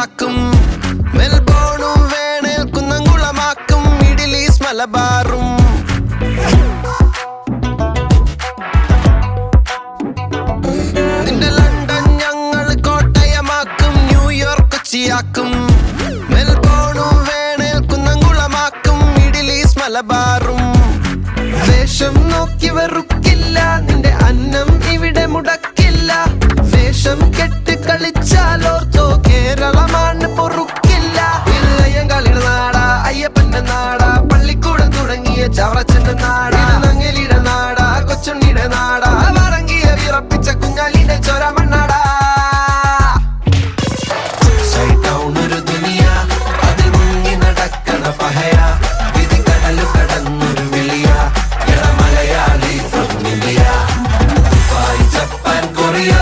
മലയാക്കും മെൽബോണും വേണേൽ കുന്നംകുളമാക്കും. Middle east മലബാറും. നിന്റെ London ഞങ്ങൾ കോട്ടയമാക്കും. ന്യൂയോർക്ക് കൊച്ചിയാക്കും. മെൽബോണും വേണേൽ കുന്നംകുളമാക്കും. Middle east മലബാറും. വേഷം നോക്കി വെറുക്കില്ല. നിന്റെ അന്നം ഇവിടെ മുടക്കില്ല. വേഷം കെട്ട് കളിച്ചാലോ ചവറച്ചന്റെ നാടാ. ഇത് നാടാ കൊച്ചുണ്ണിയുടെ നാടാ മറങ്ങിയ വിറപ്പിച്ച കുഞ്ഞാലിന്റെ ചൊരമണ്ണ